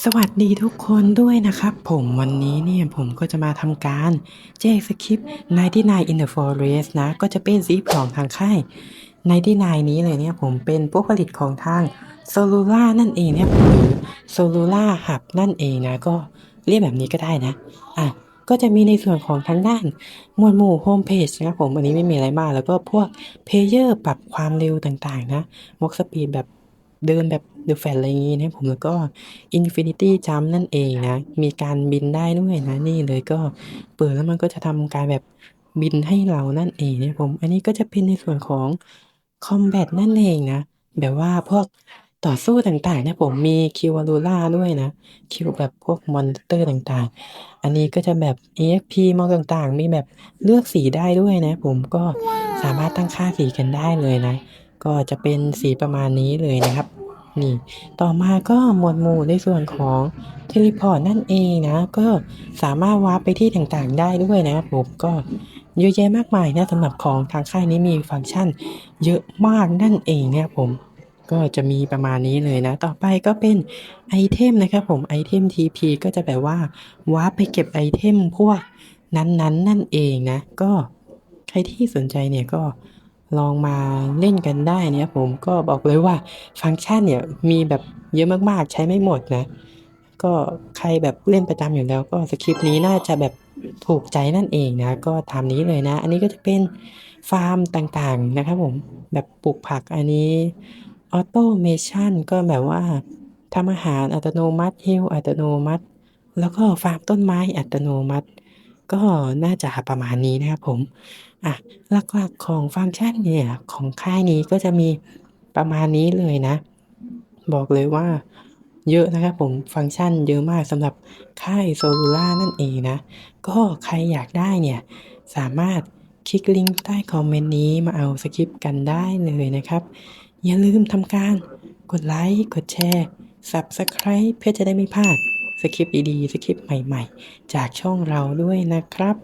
สวัสดีทุกคนด้วยนะครับผมวันนี้เนี่ยผมก็จะมาทำการแจ้งสคริปต์99 in the forest นะ ก็จะเป็นซีของทางค่าย99นี้เลยเนี่ยผมเป็นผู้ผลิตของทาง s o l u l a นั่นเองเนี่ยหรือ s o l u l a Hub นั่นเองนะ ก็เรียกแบบนี้ก็ได้นะอะก็จะมีในส่วนของทางด้านหมวดหมู่โฮมเพจนะครับผมอันนี้ไม่มีอะไรมาก แล้วก็พวกเพลเยอร์ปรับความเร็วต่างๆนะวอกสปีดแบบ เดินแบบเดอะแฟลอะไรอย่างงี้นะผมแล้วก็ Infinity Jump นั่นเองนะ มีการบินได้ด้วยนะ นี่เลยก็เปิดแล้วมันก็จะทำการแบบบินให้เรานั่นเองนะผม อันนี้ก็จะเป็นในส่วนของ Combat นั่นเองนะ แบบว่าพวกต่อสู้ต่างๆนี่ยผมมี q u a l u l a ด้วยนะ คิวแบบพวกมอนสเตอร์ต่างๆ อันนี้ก็จะแบบ EXP มองต่างๆ มีแบบเลือกสีได้ด้วยนะผมก็สามารถตั้งค่าสีกันได้เลยนะ ก็จะเป็นสีประมาณนี้เลยนะครับ นี่ ต่อมาก็หมวดหมู่ในส่วนของเทเลพอร์ตนั่นเองนะ ก็สามารถวาร์ปไปที่ต่างๆได้ด้วยนะครับผมก็เยอะแยะมากมายนะสำหรับของทางค่ายนี้มีฟังก์ชัน เยอะมากนั่นเองเนี่ยผมก็จะมีประมาณนี้เลยนะ ต่อไปก็เป็นไอเทมนะครับผมไอเทม TP ก็จะแบบว่าวาร์ปไปเก็บไอเทมพวกนั้นๆนั่นเองนะ ก็ใครที่สนใจเนี่ยก็ ลองมาเล่นกันได้เนี่ยผมก็บอกเลยว่าฟังก์ชันเนี่ยมีแบบเยอะมากๆ ใช้ไม่หมดนะ ก็ใครแบบเล่นประจำอยู่แล้วก็สคริปต์นี้น่าจะแบบถูกใจนั่นเองนะ ก็ตามนี้เลยนะ อันนี้ก็จะเป็นฟาร์มต่างๆนะครับผมแบบปลูกผักอันนี้ออโตเมชันก็แบบว่าทำอาหารอัตโนมัติฮิลอัตโนมัติ แล้วก็ฟาร์มต้นไม้อัตโนมัติ ก็น่าจะประมาณนี้นะครับผม อะ หลักๆของฟังก์ชันเนี่ย ของค่ายนี้ก็จะมีประมาณนี้เลยนะ บอกเลยว่าเยอะนะครับผมฟังก์ชันเยอะมากสำหรับค่าย s o l u l a นั่นเองนะ ก็ใครอยากได้เนี่ย สามารถคลิกลิงก์ใต้คอมเมนต์นี้มาเอาสคริปต์กันได้เลยนะครับ อย่าลืมทำการกดไลค์ กดแชร์ Subscribe เพื่อจะได้ไม่พลาด สคริปต์ดีๆ สคริปต์ใหม่ ๆ จากช่องเราด้วยนะครับ